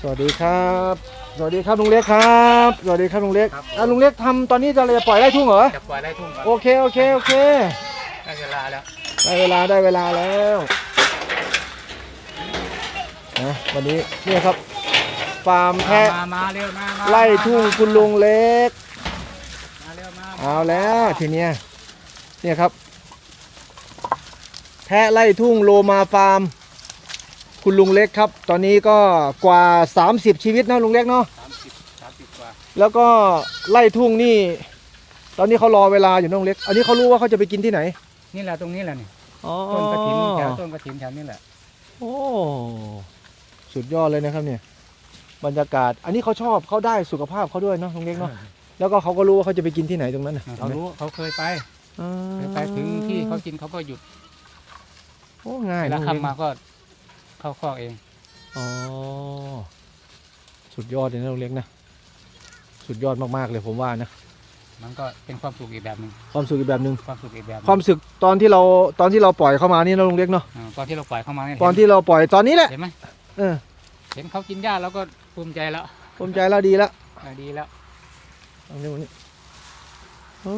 สวัสดีครับ สวัสดีครับลุงเล็กครับ สวัสดีครับลุงเล็กครับผม อะลุงเล็กทำตอนนี้จะจะปล่อยไล่ทุ่งเหรอ จะปล่อยไล่ทุ่งก่อนโอเคโอเคโอเค ได้เวลาแล้วได้เวลาได้เวลาแล้วนะวันนี้เนี่ยครับ ฟาร์มแพะมามาเร็วมามาไล่ทุ่งคุณลุงเล็ก มาเร็วมาเอาแล้วทีเนี้ยเนี่ยครับ แพะไล่ทุ่งโลมาฟาร์ม คุณลุงเล็กครับ ตอนนี้ก็กว่า 30 ชีวิตนะลุงเล็กเนาะสามสิบสามสิบกว่าแล้วก็ไล่ทุ่งนี่ ตอนนี้เขารอเวลาอยู่นะลุงเล็ก อันนี้เขารู้ว่าเขาจะไปกินที่ไหนนี่แหละตรงนี้แหละนี่อ๋อต้นกระถินแถวต้นกระถินแถวนี้แหละโอ้สุดยอดเลยนะครับเนี่ย บรรยากาศ อันนี้เขาชอบเขาได้สุขภาพเขาด้วยเนาะลุงเล็กเนาะแล้วก็เขาก็รู้ว่าเขาจะไปกินที่ไหนตรงนั้นนะเขารู้เขาเคยไปอ่าเคยไปถึงที่เขากินเขาก็หยุดโอ้ง่ายแล้วนะลุงเล็กคำมาก็ เข้าคอกเอง อ๋อ สุดยอดเลยนะลุงเล็กนะ สุดยอดมากๆเลยผมว่านะ มันก็เป็นความสุขอีกแบบหนึ่งความสุขอีกแบบหนึ่งความสุขอีกแบบหนึ่งความสุขตอนที่เราตอนที่เราปล่อยเข้ามานี่นะลุงเล็กเนาะ อ่าตอนที่เราปล่อยเข้ามาเนี่ยตอนที่เราปล่อยตอนนี้แหละเห็นไหมเออเห็นเขากินหญ้าเราก็ภูมิใจแล้วภูมิใจแล้วดีแล้วเออดีแล้วเอาเร็วนี่โอ้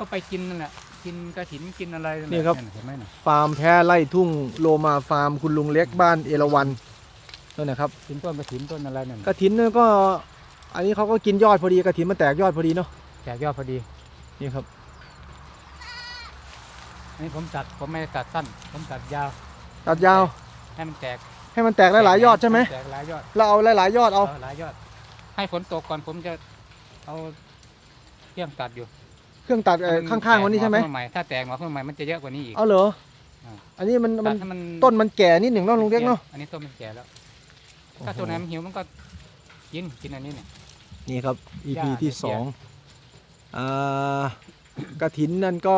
ก็ไปกินนั่นแหละ กินกระถินกินอะไรแหละนี่ครับ เห็นไหมน่ะฟาร์มแพ้ไล่ทุ่งโลมาฟาร์มคุณลุงเล็กบ้านเอราวันนั่นนะครับกินต้นกระถินต้นอะไรนั่นกระถินเนี่ยก็ อันนี้เขาก็กินยอดพอดีกระถินมันแตกยอดพอดีเนาะแจกยอดพอดีนี่ครับอันนี้ผมตัดผมไม่ได้ตัดสั้น ผมตัดยาวตัดยาวให้มันแตกให้มันแตกหลายๆยอดใช่ไหมแตกหลายยอดเราเอาหลายๆยอดเอาเอาหลายยอด ให้ฝนตกก่อนผมจะเอาเครื่องตัดอยู่ เครื่องตัดเอ่อข้างๆวันนี้ใช่ไหม แตกอขึ้นาใหม่ถ้าแตกมาขึ้นมาใหม่มันจะเยอะกว่านี้อีก เอาเหรอ อ่า อันนี้มันตัมัดนให้มันต้นมันแก่นิดหนึ่งเนาะลุงเล็กเนาะอันนี้ต้นมันแก่แล้ว ถ้าตัวไหนมันหิวมันก็กินกินอันนี้เนี่ย นี่ครับ EP หญ้าที่เดี๋ยวสองอ่ากระถินนั่นก็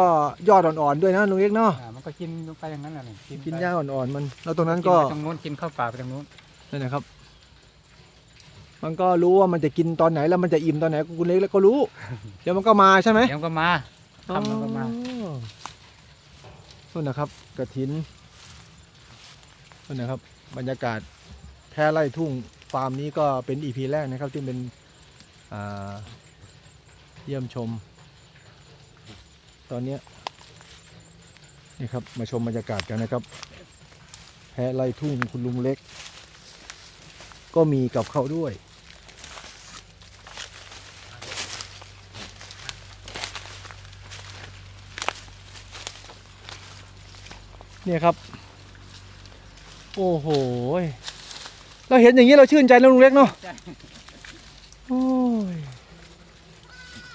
ยอดอ่อนๆด้วยนะลุงเล็กเนาะอ่ามันก็กินลงไปอย่างนั้นแหละนี่กินไปหญ้าอ่อนๆมัน แล้วตรงนั้นก็ไปตรงนู้นกินข้าวเปล่าไปตรงนู้นนั่นนะครับ มันก็รู้ว่ามันจะกินตอนไหนแล้วมันจะอิ่มตอนไหนคุณเล็กแล้วก็รู้ เดี๋ยวมันก็มาใช่ไหมเดี๋ยวมันก็มาทำมันก็มาอ๋อนู่นนะครับกระถินนู่นนะครับ บรรยากาศแพ้ไร่ทุ่งฟาร์มนี้ก็เป็นอีพีแรกนะครับที่เป็นอ่าเยี่ยมชม ตอนเนี้ยนี่ครับมาชมบรรยากาศกันนะครับแพ้ไร่ทุ่งคุณลุงเล็ก ก็มีกับเขาด้วย เนี่ยครับ โอ้โหยเราเห็นอย่างนี้เราชื่นใจแล้วลุงเล็กเนาะโอ้ย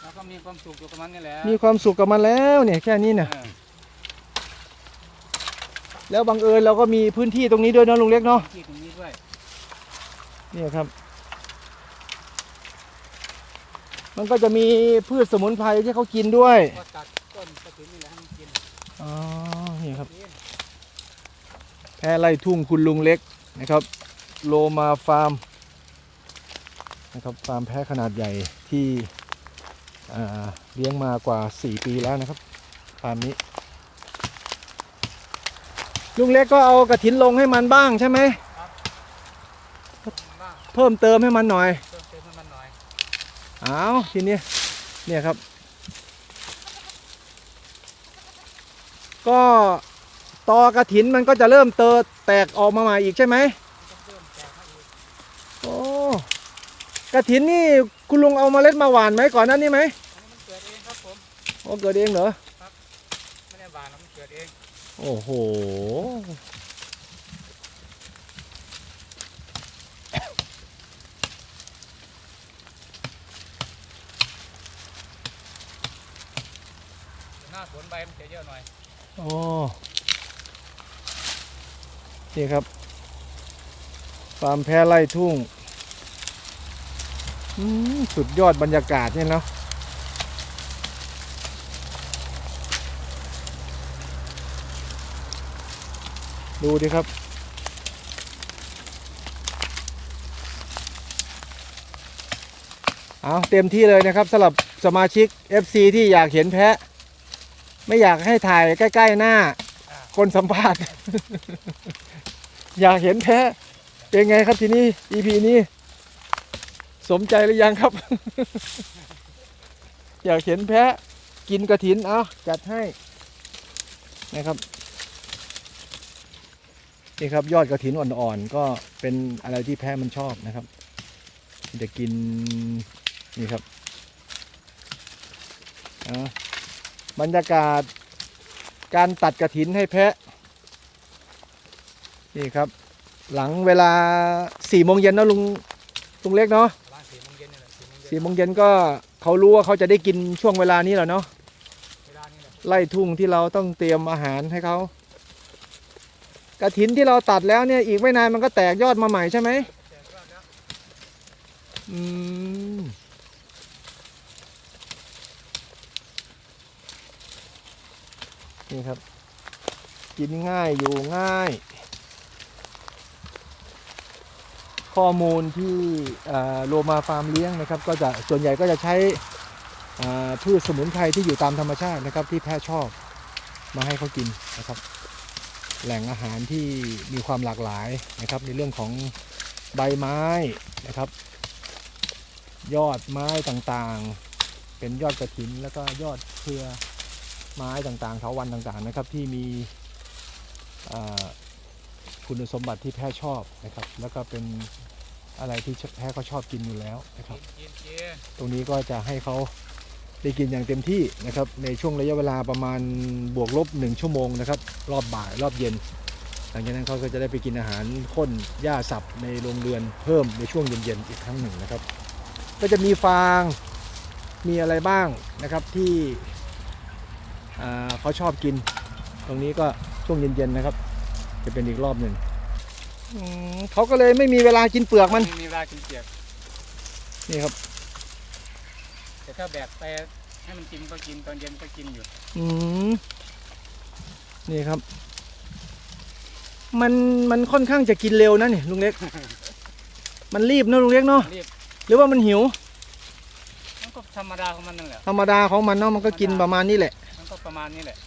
แล้วก็มีความสุขอยู่กับมันนี่แหละมีความสุขกับมันแล้วเนี่ยแค่นี้เนี่ยเออแล้วบังเอิญเราก็มีพื้นที่ตรงนี้ด้วยเนาะลุงเล็กเนาะที่ตรงนี้ด้วยเนี่ยครับ มันก็จะมีพืชสมุนไพรที่เขากินด้วยก็ตัดต้นกระถิ่นนี่แหละให้มันกินอ๋อนี่ครับกินแพะไล่ทุ่งคุณลุงเล็กนะครับ โลมาฟาร์มนะครับฟาร์มแพะขนาดใหญ่ที่อ่าเลี้ยงมากว่า 4 ปีแล้วนะครับฟาร์มนี้ ลุงเล็กก็เอากระถินลงให้มันบ้างใช่ไหมบ้างเพิ่มเติมให้มันหน่อยเติมเต็มให้มันหน่อยเอาทีนี้เนี่ยครับ ก็ ตอกระถินมันก็จะเริ่มเตอแตกออกมาใหม่อีกใช่ไหมต้องเติมแจกให้อีกโอ้กระถินนี่คุณลุงเอาเมาเล็ดมาหว่านไหมก่อนหนั้นนี่ไหมอันนี้มันเกิดเองครับผมโอ้เกิดเองเหรอ ไม่ได้หวานหรอกมันเกิดเองโอ้โห หน้าสวนใบมันจะเยอะหน่อย โอ้ นี่ครับฟาร์มแพะไร่ทุ่งสุดยอดบรรยากาศเนี่ยเนาะดูดิครับ เอาเต็มที่เลยนะครับสำหรับสมาชิก FC ที่อยากเห็นแพะ ไม่อยากให้ถ่ายใกล้ ๆ หน้า คนสัมภาษณ์ อยากเห็นแพะเป็นไงครับทีนี้ EP นี้ สมใจหรือยังครับ อยากเห็นแพะกินกระถินเอาจัดให้นะครับนี่ครับยอดกระถินอ่อนๆก็เป็นอะไรที่แพะมันชอบนะครับจะกินนี่ครับอะบรรยากาศ การตัดกระถินให้แพะนี่ครับ หลังเวลาสี่โมงเย็นเนะลุงลุงเล็กเนาะสี่โมงเย็นก็เขารู้ว่าเขาจะได้กินช่วงเวลานี้แหละเนาะไล่ทุ่งที่เราต้องเตรียมอาหารให้เขากระถินที่เราตัดแล้วเนี่ยอีกไม่นานมันก็แตกยอดมาใหม่ใช่ไหมอืม นี่ครับ กินง่ายอยู่ง่าย ข้อมูลที่โลมาฟาร์มเลี้ยงนะครับ ก็จะส่วนใหญ่ก็จะใช้พืชสมุนไพรที่อยู่ตามธรรมชาตินะครับ ที่แพทย์ชอบมาให้เขากินนะครับ แหล่งอาหารที่มีความหลากหลายนะครับ ในเรื่องของใบไม้นะครับ ยอดไม้ต่างๆ เป็นยอดกระถินแล้วก็ยอดเครือ ไม้ต่างๆเถาวันต่างๆนะครับที่มีคุณสมบัติที่แพทย์ชอบนะครับ แล้วก็เป็นอะไรที่แพทย์ก็ชอบกินอยู่แล้วนะครับกินกินตรงนี้ก็จะให้เขาได้กินอย่างเต็มที่นะครับในช่วงระยะเวลาประมาณบวกลบหนึ่งชั่วโมงนะครับรอบบ่ายรอบเย็น หลังจากนั้นเขาก็จะได้ไปกินอาหารข้นหญ้าสับในโรงเรือนเพิ่มในช่วงเย็นๆอีกครั้งหนึ่งนะครับ ก็จะมีฟางมีอะไรบ้างนะครับที่ เขาชอบกิน ตรงนี้ก็ช่วงเย็นๆนะครับ จะเป็นอีกรอบหนึ่งอืมเขาก็เลยไม่มีเวลากินเปลือกมันไมีเวลากินเปียกนี่ครับแต่ถ้าแบกไปให้มันกินก็กินตอนเย็นก็กินอยู่ อืมนี่ครับ มันมันค่อนข้างจะกินเร็วนะนี่ลุงเล็ก มันรีบเนอะลุงเล็กเนาะรีบ หรือว่ามันหิว มันก็ธรรมดาของมันนั่นแหละ ธรรมดาของมันเนาะมันก็กินประมาณนี้แหละ มันก็ประมาณนี้แหละ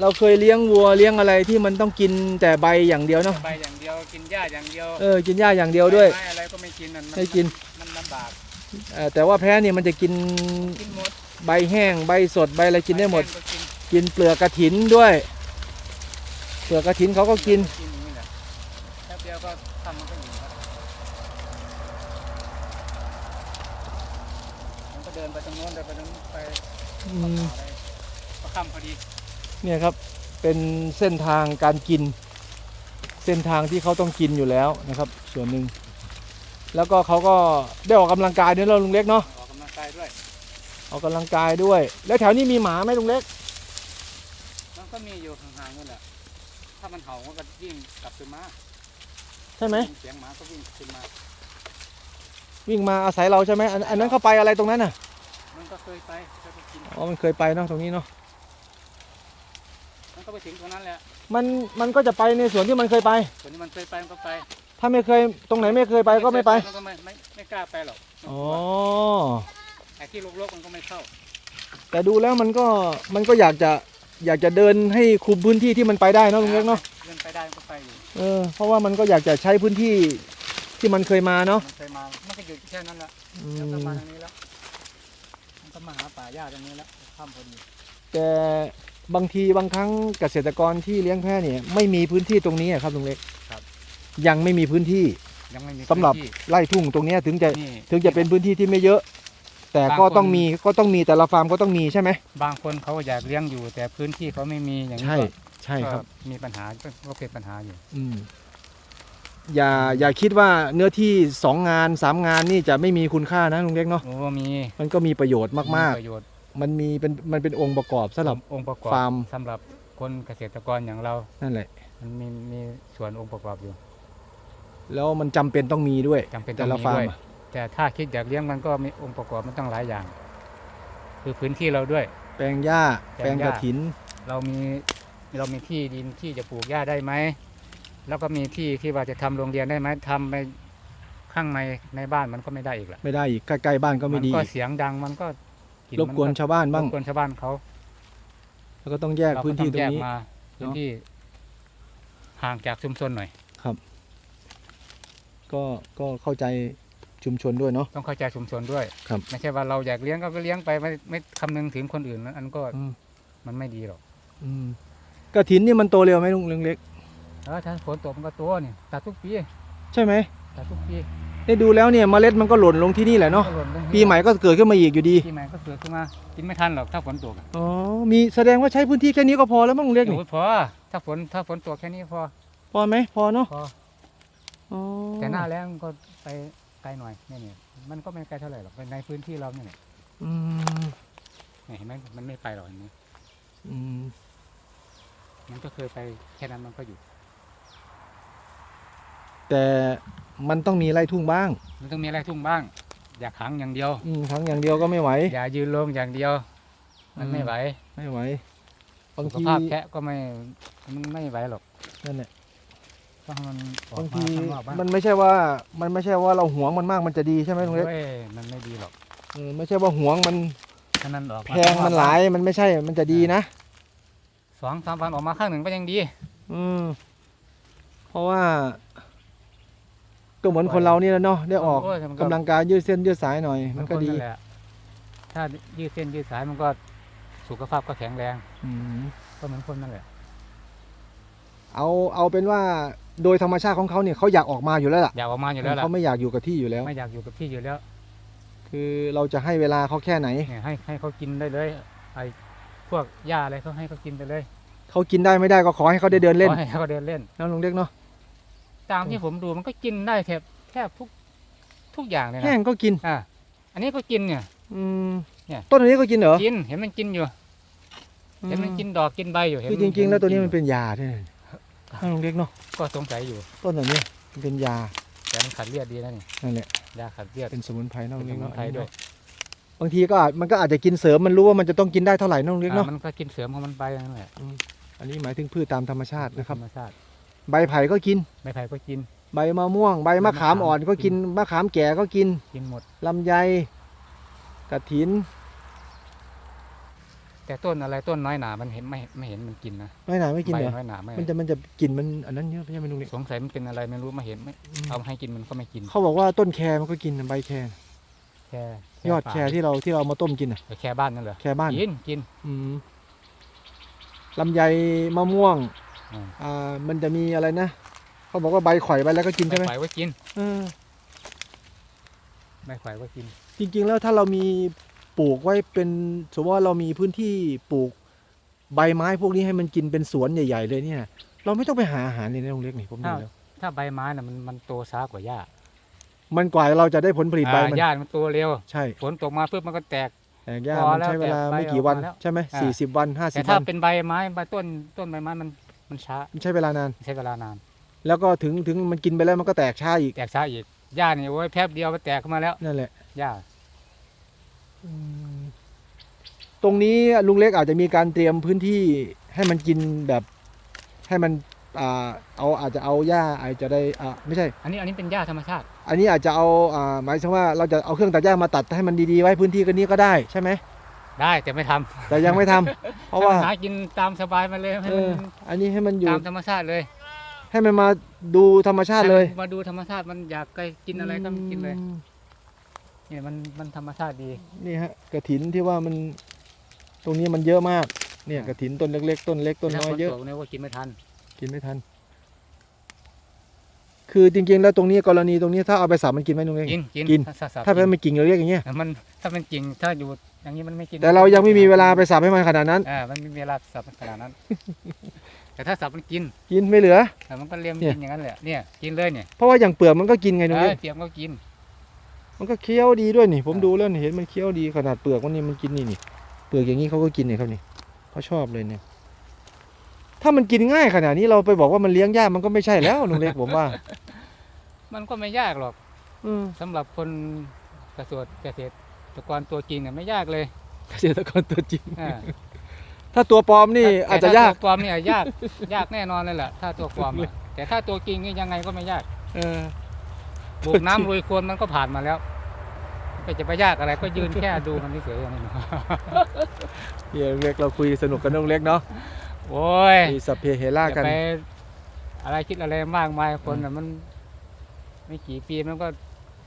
เราเคยเลี้ยงวัวเลี้ยงอะไรที่มันต้องกินแต่ใบอย่างเดียวเนาะใบอย่างเดียวกินหญ้าอย่างเดียวเออกินหญ้าอย่างเดียวด้วยไม้อะไรก็ไม่กินนั่นมันไม่กิน มันลำบากเออแต่ว่าแพ้เนี่ยมันจะกินกินหมดใบแห้งใบสดใบอะไรกินได้หมด ใบแห้งก็กินกินเปลือกกระถินด้วย เปลือกกระถินเขาก็กิน กินอย่างนี้แหละแป๊บเดียวก็ทำมันก็อยู่แล้วมันก็เดินไปตรงโน้นเดินไปตรงนี้ไป อื เข้าม ป่าไปก็ค่ำพอดีเนี่ยครับเป็นเส้นทางการกิน เส้นทางที่เขาต้องกินอยู่แล้วนะครับ ส่วนหนึ่งแล้วก็เขาก็ได้ออกกำลังกายด้วยแล้วลุงเล็กเนาะออกกำลังกายด้วยออกกำลังกายด้วย แล้วแถวนี้มีหมาไหมลุงเล็กมันก็มีอยู่ห่างๆนั่นแหละถ้ามันเห่ามันก็วิ่งกลับขึ้นมาใช่ไหมเสียงหมาก็วิ่งขึ้นมา วิ่งมาอาศัยเราใช่ไหมอันอันนั้นเขาไปอะไรตรงนั้นน่ะ มันก็เคยไปแล้วก็กินอ๋อมันเคยไปเนาะตรงนี้เนาะมันก็ไปถึงตรงนั้นแหละมันมันก็จะไปในส่วนที่มันเคยไป ส่วนที่มันเคยไปมันก็ไปถ้าไม่เคยตรงไหนไม่เคยไปก็ไม่ไปมันก็ไม่ไม่ไม่กล้าไปหรอกอ๋อไอ้ที่รกๆมันก็ไม่เข้าแต่ดูแล้วมันก็มันก็อยากจะอยากจะเดินให้คุมพื้นที่ที่มันไปได้เนาะลุงเล็กเนาะเดินไปได้มันก็ไปอยู่เออเพราะว่ามันก็อยากจะใช้พื้นที่ที่มันเคยมาเนาะมันเคยมามันก็อยู่แค่นั้นแหละอืแล้วก็มามทางนี้แล้วมัน ก็มาหาป่าหญ้าตรงนี้แล้วค่ำพอดีแต่บางทีบางครั้งเกษตรกรที่เลี้ยงแพะเนี่ยไม่มีพื้นที่ตรงนี้อะครับลุงเล็กครับ ยังไม่มีพื้นที่ยังไม่มีสำหรับพื้นที่ไร่ทุ่งตรงเนี้ยถึงจะนี่ถึงจะเป็นพื้นที่ที่ไม่เยอะ แต่ก็บางคนต้องมีก็ต้องมีแต่ละฟาร์มก็ต้องมีใช่ไหมบางคนเขาอยากเลี้ยงอยู่ แต่พื้นที่เขาไม่มีอย่างนี้ใช่ก็ใช่ครับก็มีปัญหาก็ก็เป็นปัญหาอยู่ อืม อย่าอย่าคิดว่าเนื้อที่สองงานสามงานนี่จะไม่มีคุณค่านะลุงเล็กเนาะโอ้มีมันก็มีประโยชน์มากประโยชน์ๆ มันมีเป็นมันเป็นองค์ประกอบสำหรับ องค์ประกอบฟาร์ม สำหรับคนเกษตรกรอย่างเรา นั่นแหละ มันมีมีส่วนองค์ประกอบอยู่แล้วมันจำเป็นต้องมีด้วย จำเป็นต้แต่องละมีฟาร์ด้มวยอะแต่ถ้าคิดอยากเลี้ยงมันก็มีองค์ประกอบมันต้องหลายอย่าง คือพื้นที่เราด้วย แปลงหญ้า แปแปลลงงหญ้ากระถิน เรามีเรามีที่ดินที่จะปลูกหญ้าได้ไหม แล้วก็มีที่ที่ว่าจะทำโรงเรียนได้ไหมทำไปข้างในในบ้านมันก็ไม่ได้อีกละไม่ได้อีกใกล้ๆบ้านก็ไม่ดีนก็เสียงดังมันก็ลิ่รบกวนมัชาวบ้านบ้างรบกวนชาวบ้านเขาแล้วก็ต้องแยกเราพื้นที่ตรงนี้แยกมาพื้นที่ห่างจากชุมชนหน่อยก็ก็เข้าใจชุมชนด้วยเนาะต้องเข้าใจชุมชนด้วยครับไม่ใช่ว่าเราอยากเลี้ยงก็เลี้ยงไปไม่ไม่คำนึงถึงคนอื่นอันก็อืมมันไม่ดีหรอกอืมกระถินนี่มันโตเร็วไหมลุงเรื่องเล็ก เออถ้าฝนตกมันก็ตัวนี่ตัดทุกปีใช่ไหมตัดทุกปีได้ดูแล้วเนี่ยเมล็ดมันก็หล่นลงที่นี่แหละเนาะก็หล่นลงปีใหม่ก็เกิดขึ้นมาอีกอยู่ดีปีใหม่ก็เกิดขึ้นมากินไม่ทันหรอกถ้าฝนตกอะอ๋อมีแสดงว่าใช้พื้นที่แค่นี้ก็พอแล้วมั้งลุงเล็กนี่โอ้ยพอถ้าฝนถ้าฝนตกแค่นี้พอพอไหมพอเนาะพอ อ๋อแต่หน้าแล้งก็ไปไกลหน่อยนี่นี่มันก็ไม่ไกลเท่าไหร่หรอกในพื้นที่เราเนี่ยนี่อืมนี่เห็นไหมมันไม่ไปหรอกเห็นไหมอืมมันก็เคยไปแค่นั้นมันก็อยู่ แต่มันต้องมีไร่ทุ่งบ้าง มันต้องมีอะไรทุ่งบ้าง อย่าขังอย่างเดียวอืมครั้งอย่างเดียวก็ไม่ไหว อย่ายืนลงอย่างเดียว มันอืมไม่ไหว ไม่ไหวบางสุขทีภาพแพะก็ไม่มันไม่ไหวหรอกนั่นแหละต้องให้มันออกบางมาทีข้างนอกบ้างมันไม่ใช่ว่า มันไม่ใช่ว่าเราหวงมันมากมันจะดีใช่ไหมลุงเล็กโอ้ยมันไม่ดีหรอกเออไม่ใช่ว่าหวงมันถ้านั้นออกแพงมันหลายมันไม่ใช่มันจะดีนะ สองสามวันออกมาข้างหนึ่งก็ยังดี อืมเพราะว่า ก็เหมือนคนเรานี่แหละเนาะได้ออกโยมันกำลังกายยืดเส้นยืดสายหน่อย มันก็ดีแหละถ้ายืดเส้นยืดสายมันก็สุขภาพก็แข็งแรงอืมก็เหมือนคนนั่นแหละเอาเอาเป็นว่าโดยธรรมชาติของเขาเนี่ยเขาอยากออกมาอยู่แล้วล่ะอยากออกมาอยู่แล้วล่ะเขาไม่อยากอยู่กับที่อยู่แล้ว ไม่อยากอยู่กับที่อยู่แล้ว คือเราจะให้เวลาเขาแค่ไหนเนี่ยให้ให้เขากินได้เลยไอ้พวกหญ้าอะไรเขาให้เขากินไปเลยเขากินได้ไม่ได้ก็ขอให้เขาได้เดินเล่นขอให้เขาเดินเล่นนะลุงเล็กเนาะ ตามที่ผมดูมันก็กินได้แทบแทบทุกทุกอย่างเลยแห้นะงก็กิน อ่าอันนี้ก็กินเนี่ย อืมเนี่ย ต้นอันนี้ก็กินเหรอกินเห็นมันกินอยู่ เห็นมันกินดอกกินใบอยู่เห็นคือจริง ๆ แล้วตัวนี้มันกิเป็นยาใช่ไหมนะลุงเล็กเนาะก็สงสัยอยู่ ต้นอันนี้มันเป็นยาแต่มันขัดเลือดดีนะนี่นั่นแหละยาขัดเลือดเป็นสมุนไพรนะเป็ลุนงสเล็กมุนเนาะไพรด้วยบางทีก็อาจมันก็อาจจะกินเสริมมันรู้ว่ามันจะต้องกินได้เท่าไหร่นะลุงเล็กอ่าเนาะมันก็กินเสริมของมันไปนั่นแหละอันนี้หมายถึงพืชตามธรรมชาตินะครับธรรมชาติ ใบไผ่ก็กินใบไผ่ก็กิน ใบมะม่วง ใบมะขามอ่อนก็กินมะขามแก่ก็กินกินหมด ลำไยกระถิน แต่ต้นอะไรต้นน้อยหนามันเห็นไม่ไม่เห็นมันกินนะน้อยหนาไม่กินใบเหรอน้อยหนาไม่มันจะมันจะกลิ่นมันอันนั้นเยอะใช่ไหมลุงเล็กสงสัยมันเป็นอะไรไม่รู้มาเห็นไม่เอาให้กินมันก็ไม่กินเขาบอกว่าต้นแครมันก็กินใบแครแค่ยอดแครที่เราที่เราเอามาต้มกินอะแค่บ้านนั่นเหรอแครบ้านกินกินอืมลำไยมะม่วง อืมอ่ามันจะมีอะไรนะเขาบอกว่าใบข่อยใบแล้วก็กินใช่ไหมใบไข่ก็กินเออใบไข่ก็กิน จริง ๆ แล้วถ้าเรามีปลูกไว้เป็นสมมติว่าเรามีพื้นที่ปลูกใบไม้พวกนี้ให้มันกินเป็นสวนใหญ่ ๆ เลยเนี่ย เราไม่ต้องไปหาอาหารเลยนะลุงเล็กนี่ผมดูแล้วถ้าใบไม้น่ะมันมันโตช้ากว่าหญ้า มันกว่าเราจะได้ผลผลิตใบอ่ามันหญ้ามันโตเร็ว ใช่ ฝนตกมาปุ๊บมันก็แตกแต่หญ้าพอมันแล้วใช้เวลาแต่ใบไม่กี่วันออกมาแล้วใช่ไหมอ่าสี่สิบวันห้าสิแต่บถ้าวันเป็นใบไม้ใบต้นต้นใบไม้มัน มันช้ามันใช้เวลานาน ใช้เวลานาน แล้วก็ถึงถึงมันกินไปแล้วมันก็แตกช้าอีก แตกช้าอีกหญ้านี่โอ้ยแป๊บเดียวมันแตกขึ้นมาแล้วนั่นแหละหญ้าอืมตรงนี้ลุงเล็กอาจจะมีการเตรียมพื้นที่ให้มันกินแบบ ให้มันอ่าเอาอาจจะเอาหญ้าอาจจะได้อ่าไม่ใช่ อันนี้อันนี้เป็นหญ้าธรรมชาติ อันนี้อาจจะเอาอ่าหมายถึงว่าเราจะเอาเครื่องตัดหญ้ามาตัดให้มันดีๆไว้พื้นที่กันนี้ก็ได้ใช่ไหม ได้แต่ไม่ทำแต่ยังไม่ทำเพราะว่าให้มันหากินตามสบายมาเลยให้เอมันออันนี้ให้มันอยู่ตามธรรมชาติเลยให้มันมาดูธรรมชาติเลยให้มันมาดูธรรมชาติมันอยากไปกินอะไรก็กินเลยอืมเนี่ยมันมันธรรมชาติดี นี่ฮะกระถินที่ว่ามัน ตรงนี้มันเยอะมาก เนี่ยกระถินต้นเล็กๆต้นเล็กต้นน้อยเยอะ ถ้าฝตกเนี่ยว่ากินไม่ทัน กินไม่ทัน คือจริงๆ แล้วตรงนี้กรณีตรงนี้ถ้าเอาไปสับมันกินไหมลุงเล็กกินกินกินถ้าสับถ้าเป็นไม่กิ่งเราเรียกอย่างเงี้ยมันถ้าเป็นกิ่งถ้าอยู่อย่างนี้มันไม่กินแต่เรายังไม่มีเวลาไปสับให้มันขนาดนั้นอ่ามันไม่มีเวลาสับขนาดนั้น แต่ถ้าสับมันกินกินไม่เหลือแต่มันก็เลียมเนี่ยกินอย่างนั้นแหละเนี่ยกินเลยเนี่ยเพราะว่าอย่างเปลือกมันก็กินไงลุงเอเล็อกเตรียมก็กิน มันก็เคี้ยวดีด้วยนี่ ผมอ่าดูแล้วนี่เห็นมันเคี้ยวดีขนาดเปลือกมันนี่มันกินนี่นี่เปลือกอย่างนี้เขาก็กินเนี่ยครับนี่เขาชอบเลยเนี่ย ถ้ามันกินง่ายขนาดนี้เราไปบอกว่ามันเลี้ยงยากมันก็ไม่ใช่แล้วลุงเล็กผมว่า มันก็ไม่ยากหรอกอืมสำหรับคนเกษตรเกษตรกรตัวจริงเนี่ยไม่ยากเลยเกษตรกรตัวจริง อ่าถ้าตัวปลอมนี่แต่อาจจะถ้ยากตัวปลอมเนี่ยยาก ยากแน่นอนเลยแหละถ้าตัวปลอมอะแต่ถ้าตัวจริงนี่ยังไงก็ไม่ยากเออบุกน้ำลุยโคลนมันก็ผ่านมาแล้วก็จะไปยากอะไรก็ยืนแค่ดูมันเฉยๆอย่างนี้เฮียลุงเล็กเราคุยสนุกกันลุงเล็กเนาะ โอ้ยมีสัพเพเฮราอย่ากันไปอะไรคิดอะไรมากมายคนน่ะมัน ไม่กี่ปีมันก็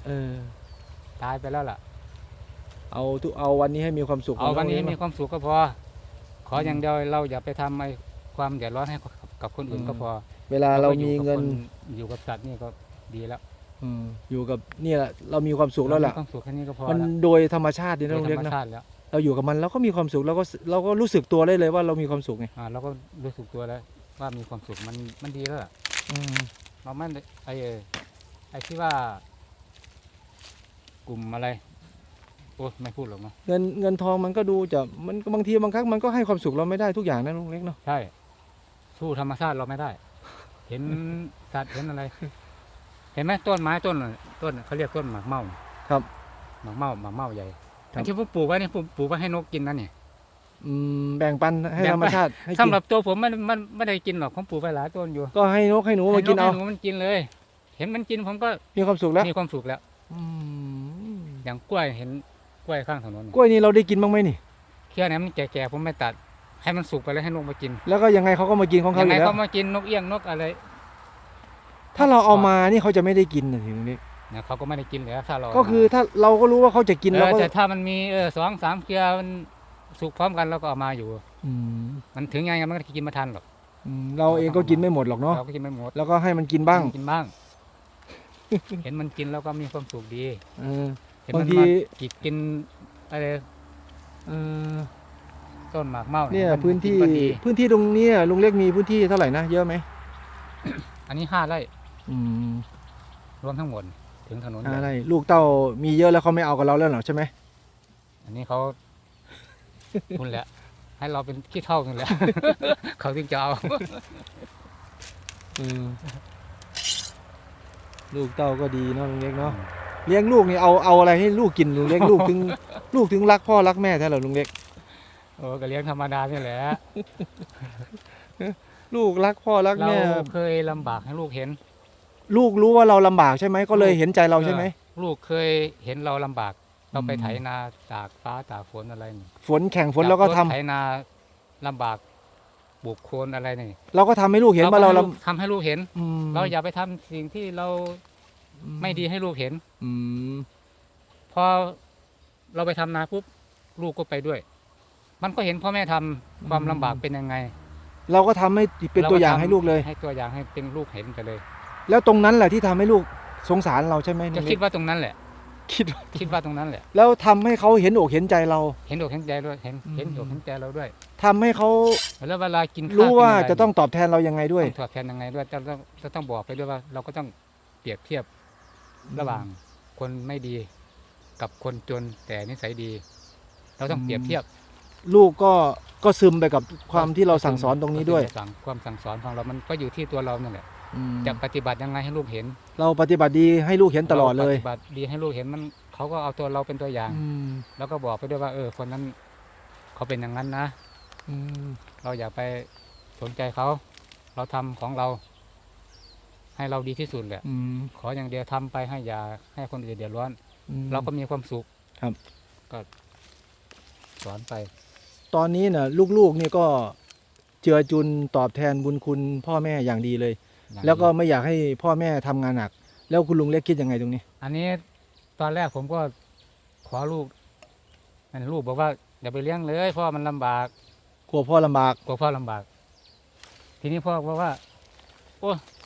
เออ ตายไปแล้วล่ะ เอาทุกเอาวันนี้ให้มีความสุขเอาวันนี้องมีเล็กความสุขก็พอ ขออย่างเดียวเราอย่าไปทำไอ้ความเดือดร้อนให้กับคนอื่นก็พอ เวลาเราก็อยู่มีกับเงินคอยู่กับสัตว์นี่ก็ดีแล้วอืมอยู่กับนี่แหละเรามีความสุขแล้วล่ะมีความสุขแค่นี้ก็พอมันแล้วโดยธรรมชาตินี่โดนะยลุงธรเล็กรมนะชาติแล้ว เราอยู่กับมันเราก็มีความสุขเราก็เราก็รู้สึกตัวได้เลยว่าเรามีความสุขไงอ่าเราก็รู้สึกตัวแล้วว่ามีความสุขมันมันดีแล้วล่ะอืมเราไม่ได้ไอ้ไอ้ที่ว่า กลุ่มอะไรโอ้ไม่พูดหรอกเนาะเงินเงินทองมันก็ดูจะมันบางทีบางครั้งมันก็ให้ความสุขเราไม่ได้ทุกอย่างนะลุงเล็กเนาะใช่ สู้ธรรมชาติเราไม่ได้ เห็นสัตว์เห็นอะไร เห็นไหมต้นไม้ต้นน่ะต้นเขาเรียกต้นหมากเมาครับ หมากเมาหมากเมาใหญ่ ครับ อันที่ผมปลูกไว้นี่ผมปลูกไว้ให้นกกินนะนี่อืมแบ่งปันให้แบ่งปัน ธรรมชาติให้กิสำนหรับตัวผมมันมันไม่ได้กินหรอกผมปลูกไว้หลายต้นอยู่ก็ให้นกให้หนูมากินเอาให้ให้หนูมันกินเลย เห็นมันกินผมก็มีความสุขแล้วมีความสุขแล้ว อืมอย่างกล้วยเห็นกล้วยข้างถนนกล้วยนี่เราได้กินบ้างไหมนี่เคี้ยวไหนมันแก่ๆผมไม่ตัด ให้มันสุกไปแล้วให้นกมากินแล้วก็ยังไงเขาก็มากินของเขายัองไงยู่แล้ก็วมากินนกเอี้ยงนกอะไร ถ้าเราเอามานี่เขาจะไม่ได้กินนะทีนี้เนี่ยเขาก็ไม่ได้กินเลยถ้าเราก็คือถ้าเราก็รู้ว่าเขาจะกินเอเราอก็แต่ถ้ามันมีเออสองสามเครือมันสุกพร้อมกันเราก็เอามาอยู่อืมมันถึงยังไงมันก็กินมาทันหรอกอืมเราเองก็กินไม่หมดหรอกเนาะเราก็กินไม่หมดแล้วก็ให้มันกินบ้างกินบ้าง เห็นมันกินแล้วก็มีความสุขดีเออเห็นบางมันทีมากินกินอะไรเออต้นหมากเมาเนี่ยมัพื้นที่กิก็ดีพื้นที่ตรงเนี้ยลุงเล็กมีพื้นที่เท่าไหร่นะเยอะไหมอันนี้ห้าไร่อืมรวมทั้งหมด ถึงถนนอะไรใหญ่ลูกเต้ามีเยอะแล้วเขาไม่เอากับเราแล้วเหรอใช่ไหมอันนี้เขาคุณแหละ ให้เราเป็นขี้เท่ากันแหละเขาถึงจะเอาอืมลูกเต้าก็ดีเนาะลุงเล็กเนาะเลี้ยงลูกนี่เอาเอาอะไรให้ลูกกินลุงเล็กลูกถึง ลูกถึงรักพ่อรักแม่แท้เหรอลุงเล็กเออก็เลี้ยงธรรมดานี่แหละ ลูกรักพ่อรักเราแม่เคยลำบากให้ลูกเห็น ลูกรู้ว่าเราลำบากใช่ไหมก็เลยเห็นใจเราใช่ไหมออลูกเคยเห็นเราลำบากเราไปอืมไถนาตากฟ้าตากฝนอะไรนี่ฝนแข่งฝนเราก็ทำจับรถไถนาลำบากปลูกโคนอะไรนี่เราก็ทำให้ลูกเห็นว่าเราก็ลให้ลูกทำให้ลูกเห็นำอืมเราอย่าไปทำสิ่งที่เราไม่ดีให้ลูกเห็น อืมพอเราไปทำนาปุ๊บลูกก็ไปด้วย มันก็เห็นพ่อแม่ทำความลำบากเป็นยังไงเราก็ทำให้เป็นตัวอย่างรให้ลูกเลย ให้ตัวอย่างให้เป็นลูกเห็นไปเลย แล้วตรงนั้นแหละที่ทำให้ลูกสงสารเราใช่ไหมจะลุงคิเล็ดกว่าตรงนั้นแหละ คิดว่าคิดว่าตรงนั้นแหละ แล้วทำให้เขาเห็นอกเห็นใจเรา เห็นอกเห็นใจด้วยเห็นอืมเห็นอกเห็นใจเราด้วยทำให้เขาแล้วเวลากินข้รู้ว่ากินไรจะต้องตอบแทนเรายังไงด้วยต้องตอบแทนยังไงด้วยจะต้องจะต้องบอกไปด้วยว่า เราก็ต้องเปรียบเทียบระหว่างคนไม่ดีกับคนจนแต่นิสัยดี เราต้องเปรียบเทียบ ลูกก็ก็ซึมไปกับความที่เราสั่งสอนตรงนี้ด้วยสั่งความสั่งสอนของเรามันก็อยู่ที่ตัวเรานั่นแหละ อืมจะปฏิบัติยังไงให้ลูกเห็นเราปฏิบัติดีให้ลูกเห็นตลอดเลยราปฏิบัติดีให้ลูกเห็นมันเขาก็เอาตัวเราเป็นตัวอย่าง อืมแล้วก็บอกไปด้วยว่าเออคนนั้นเขาเป็นอย่างนั้นนะ อืมเราอย่าไปสนใจเขา เราทำของเรา ให้เราดีที่สุดแหละ อืมขออย่างเดียวทำไปให้อย่าให้คนอื่นเดือดร้อน อืม เราก็มีความสุขครับ ก็สอนไป ตอนนี้น่ะลูกๆนี่ก็เจือจุนตอบแทนบุญคุณพ่อแม่อย่างดีเลยอย่าง แล้วก็ดีไม่อยากให้พ่อแม่ทำงานหนัก แล้วคุณลุงเล็กคิดยังไงตรงนี้ อันนี้ตอนแรกผมก็ขอลูกนั่นลูกบอกว่าอย่าไปเลี้ยงเลยเพราะว่ามันลำบากกลัวพ่อลำบาก กลัวพ่อลำบาก ทีนี้พ่อบอกว่า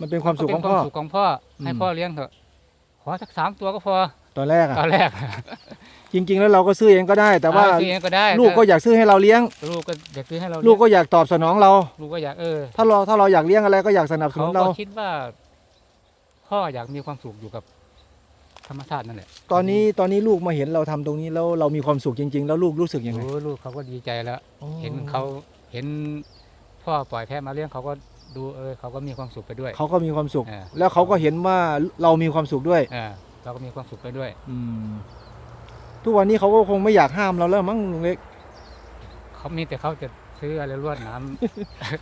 มันเป็นความสุขของก็พ่อเป็นความสุขของพ่ออมให้พ่อเลี้ยงเถอะ ขอสักสามตัวก็พอ ตอนแรกอะตอนแรกจริง ๆ แล้วเราก็ซื้อเองก็ได้ แต่ว่าเอซื้อเองก็ได้ลูกก็อยากซื้อให้เราเลี้ยง ลูกก็อยากซื้อให้เราลูกก็อยากตอบสนองเรา ลูกก็อยากเออ ถ้าเราถ้าเราอยากเลี้ยงอะไรก็อยากสนับสนุเขานก็เราคิดว่า พ่ออยากมีความสุขอยู่กับธรรมชาตินั่นแหละ ตอนนี้ตอนนี้ลูกมาเห็นเราทำตรงนี้แล้วเรามีความสุขจริง ๆ แล้วลูกรู้สึกยังไงโอ้ลูกเขาก็ดีใจแล้ว เห็นเขาเห็นพ่อปล่อยแพะมาเลี้ยงเขาก็ดูเออเขาก็มีความสุขไปด้วย เขาก็มีความสุขเออแล้วเขาก็เห็นว่าเรามีความสุขด้วย เออเราก็มีความสุขไปด้วย อืมทุกวันนี้เขาก็คงไม่อยากห้ามเราแล้วมั้งลุงเล็ก เขามีแต่เขาจะซื้ออะไรลวดหน้ำะ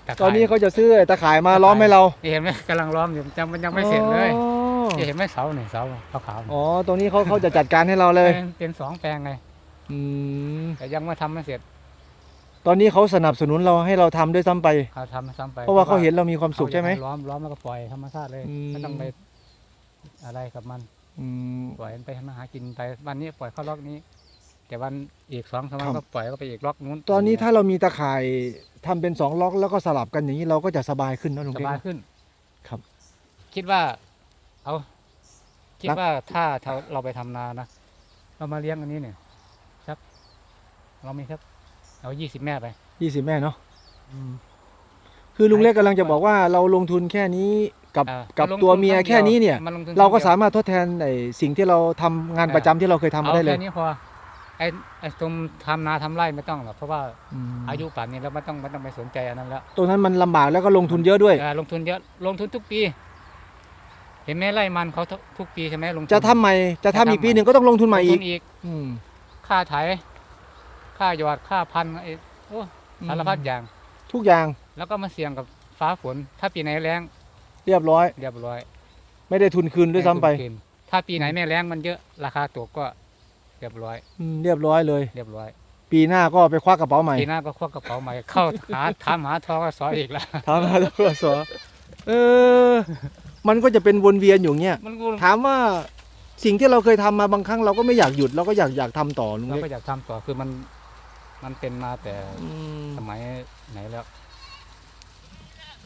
ข่ายตอนนี้เขาจะซื้อไอ้ตะข่ายมาล้อมให้เรานี่เห็นไหมกำลังล้อมอยู่ยังมันยังไม่เสร็จเลยอ๋อนี่เห็นไหมเสาเนี่ยเสาขาวๆอ๋อตรงนี้เขาเขาจะจัดการให้เราเลย เป็นเป็นสองแปลงไงอืมแต่ยังไม่ทำไม่เสร็จตอนนี้เขาสนับสนุนเราให้เราทำด้วยซ้ำไป เขาทำซ้ำไปเพราะว่าเขาเห็นเรามีความสุขใช่ไหม ล้อมล้อมแล้วก็ปล่อยธรรมชาติเลยอืม ไม่ต้องไปอะไรกับมัน อืม ปล่อยมันไปทำมาหากินไปวันนี้ปล่อยเข้าล็อกนี้ แต่วันอีกสองสามวันครับ ก็ปล่อยก็ไปอีกล็อกนู้นตอนนี้ถ้าเรามีตะข่ายทำเป็นสองล็อกแล้วก็สลับกันอย่างนี้เราก็จะสบายขึ้นนะลุงสเล็กบายนะขึ้นครับคิดว่า เอาคิดรักว่าถ้าถ้าเราไปทำนานะเรามาเลี้ยงอันนี้เนี่ยสักเรามีสักเอายี่สิบแม่ไปยี่สิบแม่เนาะ คือลุงเล็กกำลังจะบอกว่าเราลงทุนแค่นี้กับอ่ากับลงทุนตัวเมียครั้งเดียวแค่นี้เนี่ย มันลงทุนเราก็คงดียวสามารถทดแทนไอ้สิ่งที่เราทำงานประจำที่เราเคยทำมาได้เลยแค่นี้พอไอ้ไอ้ตรงทำนาทำไร่ไม่ต้องหรอกเพราะว่าอืมอายุป่านนี้แล้วไม่ต้องไม่ต้องไปสนใจอันนั้นแล้วตรงนั้นมันลำบากแล้วก็ลงทุนเยอะด้วยอ่าลงทุนเยอะลงทุนทุกปี เห็นไหมไร่มันเขาทุกทุกปีใช่ไหมลงทุนจะทำใหม่จะทำอีกปีหนึ่งก็ต้องลงทุนใหม่ลงอีทุกนอีก อืม ค่าไถค่าหยอดค่าพันธุ์ไอ้โอ้สารพัดอย่าง ทุกอย่าง แล้วก็มาเสี่ยงกับฟ้าฝน ถ้าปีไหนแล้งเรียบร้อย เรียบร้อยไม่ได้ทุนคืนด้วยซ้ำไปม่คืนถ้าปีไหนไม่แล้งมันเยอะราคาตกก็เรียบร้อย อืมเรียบร้อยเลย เรียบร้อยปีหน้าก็ไปควักกระเป๋าใหม่ปีหน้าก็ควักกระเป๋าใหม่เข้าหาถามหาทอกสออีกแล้วถามมาแล้วก็สอเออ มันก็จะเป็นวนเวียนอยู่เงี้ย มันกูถามว่าสิ่งที่เราเคยทำมาบางครั้งเราก็ไม่อยากหยุดเราก็อยากอยากทำต่อลุงเราเล็กก็อยากทำต่อคือมันมันเป็นมาแต่อืมสมัยไหนแล้ว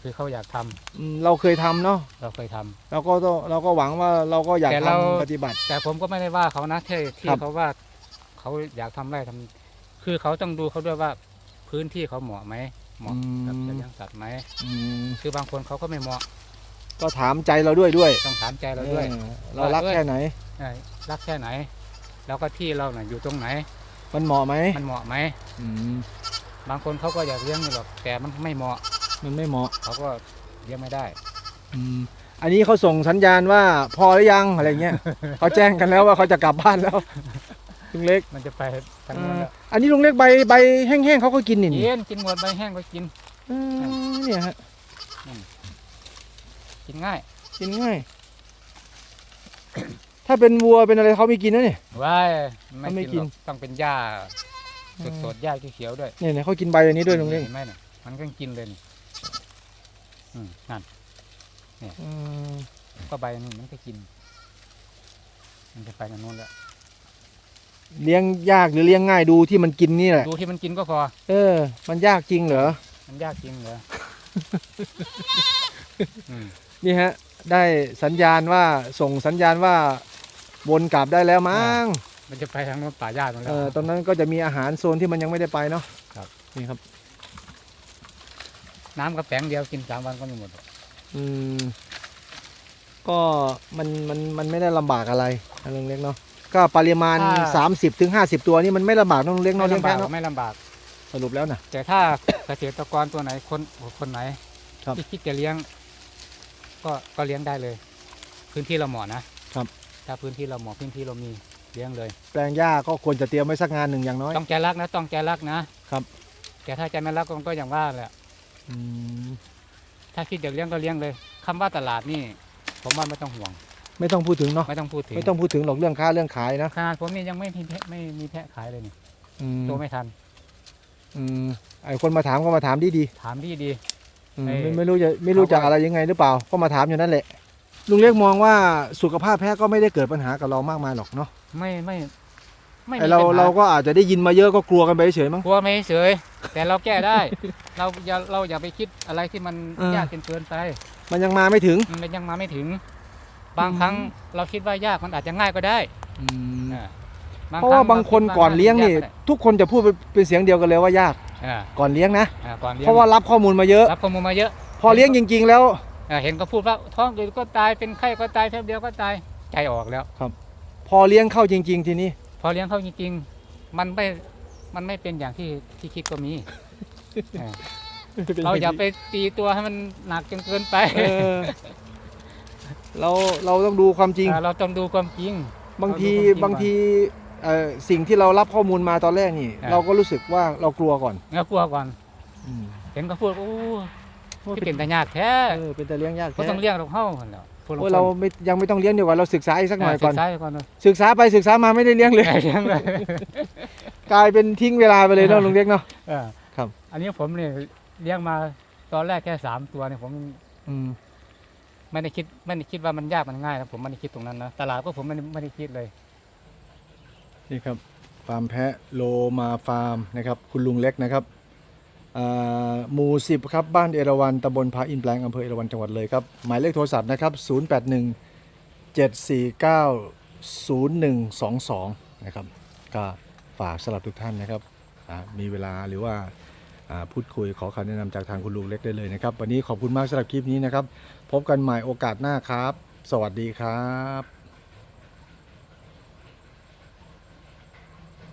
คือเขาอยากทำอืมเราเคยทำเนาะเราเคยทำเราก็ต้องเราก็หวังว่าเราก็อยากแต่ทำเราปฏิบัติ แต่ผมก็ไม่ได้ว่าเขานะที่ที่ครับ เขาว่าเขาอยากทำไร่ทำคือเขาต้องดูเขาด้วยว่าพื้นที่เขาเหมาะไหมเหมาะกับจะเลี้ยงสัตว์ไหมอืมคือบางคนเขาก็ไม่เหมาะก็ถามใจเราด้วยด้วยต้องถามใจเราด้วย เออเรารักว่าแค่ไหน เอ้ยรักแค่ไหน แล้วก็ที่เราน่ะอยู่ตรงไหน มันเหมาะไหมมันเหมาะไหม อืมบางคนเขาก็อยากเลี้ยงอยู่หรอกแต่มันไม่เหมาะ มันไม่เหมาะเขาก็เลี้ยงไม่ได้ อืมอันนี้เขาส่งสัญญาณว่าพอหรือยังอะไรเงี้ย เขาแจ้งกันแล้วว่าเขาจะกลับบ้านแล้วลุงเล็กมันจะไปทางเอนู้นอแล้วอันนี้ลุงเล็กใบใบแห้งๆเขาก็กินนี่นี่กินกินหมดใบแห้งก็กินเออเนี่ยฮะกินง่ายกินง่าย ถ้าเป็นวัวเป็นอะไรเขาไม่กินนะเนี่ยว้ายเขาไม่ไม่กินหรอกกินต้องเป็นหญ้าสดๆหญ้าเขียวๆด้วยเนี่ยเนี่ยเขากินใบอันนี้ด้วยลุงเล็กเห็นไหมเนี่ยมันก็กินเลยนี่ อืมนั่นอืมก็ใบนี่มันก็กิน มันจะไปกันนู้นแล้วเลี้ยงยากหรือเลี้ยงง่ายดูที่มันกินนี่แหละ ดูที่มันกินก็พอ เออ มันยากจริงเหรอ มันยากจริงเหรอ อืม นี่ฮะ ได้สัญญาณว่าส่งสัญญาณว่าวนกลับได้แล้วมั้ง มันจะไปทางโน้นป่าหญ้าตรงนั้เอนอตอนนั้นก็จะมีอาหารโซนที่มันยังไม่ได้ไปเนาะครับ นี่ครับ น้ำกระแป้งเดียวกินสามวันก็ไม่หมดหรอกอืม ก็มันมันมันไม่ได้ลำบากอะไรนะลุงเล็กเนาะก็ปริมาณ30ถึง50 ตัวนี่มันไม่ลำบากเนอะลุงเล็กไม่เนาะเลี้ยงลำบาแพะกเนาะไม่ลำบาก สรุปแล้วนะ แต่ถ้า เกษตรกรตัวไหนคนคนไหนครับที่คิดจะเลี้ยง ก็ก็เลี้ยงได้เลย พื้นที่เราเหมาะนะครับ ถ้าพื้นที่เราเหมาะพื้นที่เรามีเลี้ยงเลย แปลงหญ้าก็ควรจะเตรียมไว้สักงานหนึ่งอย่างน้อย ต้องใจรักนะ ต้องใจรักนะครับ แต่ถ้าใจไม่รักมันก็อย่างว่าแหละอืม ถ้าคิดจะเลี้ยงก็เลี้ยงเลยคำว่าตลาดนี่ ผมว่าไม่ต้องห่วง ไม่ต้องพูดถึงเนาะไม่ต้องพูดถึงไม่ต้องพูดถึงหรอกเรื่องค้าเรื่องขายนะขนาดผมนี่ยังไม่มีแพะไม่มีแพะขายเลยนี่อืมโตไม่ทัน อืมไอคนมาถามก็มาถามดีดีถามดีดีๆอืมเอ่อไม่ไม่รู้จะไม่รู้จักเขาก็อะไรยังไงหรือเปล่า ก็มาถามอยู่นั่นแหละลุงเล็กมองว่าสุขภาพแพะก็ไม่ได้เกิดปัญหากับเรามากมายหรอกเนาะไม่ไม่ ไม่ไอมีเราปัญหเราก็อาจจะได้ยินมาเยอะก็กลัวกันไปเฉยๆมั้ง กลัวไม่เฉย แต่เราแก้ได้ เราอย่าเราอย่าไปคิดอะไรที่มันเออ ยากจนเกินไป มันยังมาไม่ถึง มันยังมาไม่ถึง บางครั้งเราคิดว่ายากมันอาจจะง่ายก็ได้อ่าเพราะว่าบางคนก่อนเลี้ยงนี่ ทุกคนจะพูดเป็นเสียงเดียวกันเลยว่ายากอ่าก่อนเลี้ยงนะ อ่าก่อนเลี้ยงเพราะว่ารับข้อมูลมาเยอะ รับข้อมูลมาเยอะพอเลี้ยงจริง ๆ แล้ว อ่าเห็นก็พูดว่าท้องอืดก็ตายเป็นไข้ก็ตายแป๊บเดียวก็ตายใจออกแล้ว พอเลี้ยงเข้าจริง ๆ ทีนี้ พอเลี้ยงเขาจริงๆ มันไม่ มันไม่เป็นอย่างที่ที่คิดก็มีเออเราอย่าไปตีตัวให้มันหนักจนเกินไปเออเราเราต้องดูความจริง เออเราต้องดูความจริง บางทีเราดูความจริงบางทีเอ่อสิ่งที่เรารับข้อมูลมาตอนแรกนี่ อ่า เราก็รู้สึกว่าเรากลัวก่อนเรากลัวก่อน เห็นก็พูดโอ้ที่เป็นแต่ยากแท้เออเป็นแต่เลี้ยงยากก็แท้ต้องเลี้ยงเราเข้าหั่นแหล้ว พูดโอ้ยเราไม่ยังไม่ต้องเลี้ยงดีกว่าเราศึกษาอีกสักหน่อยก่อน ศึกษาไปก่อนเลยศึกษาไปศึกษามาไม่ได้เลี้ยงเลย เลี้ยงเลยกลายเป็นทิ้งเวลาไปเลยเนาะลุงเล็กเนาะเออครับ อันนี้ผมเนี่ยเลี้ยงมาตอนแรกแค่สามตัวเนี่ยผมอืมไม่ได้คิดไม่ได้คิดว่ามันยากมันง่ายนะผมไม่ได้คิดตรงนั้นนะตลาดก็ผมไม่ได้ไม่ได้คิดเลย นี่ครับ ฟาร์มแพะโลมาฟาร์มนะครับ คุณลุงเล็กนะครับอ่า หมู่สิบครับ บ้านเอราวันตำบลพระอินแปลงอำเภอเอราวันจังหวัดเลยครับ หมายเลขโทรศัพท์นะครับ 081 749 0122 นะครับ ก็ฝากสำหรับทุกท่านนะครับ มีเวลาหรือว่าอ่าพูดคุยขอคำแนะนำจากทางคุณลุงเล็กได้เลยนะครับ วันนี้ขอบคุณมากสำหรับคลิปนี้นะครับ พบกันใหม่โอกาสหน้าครับ สวัสดีครับ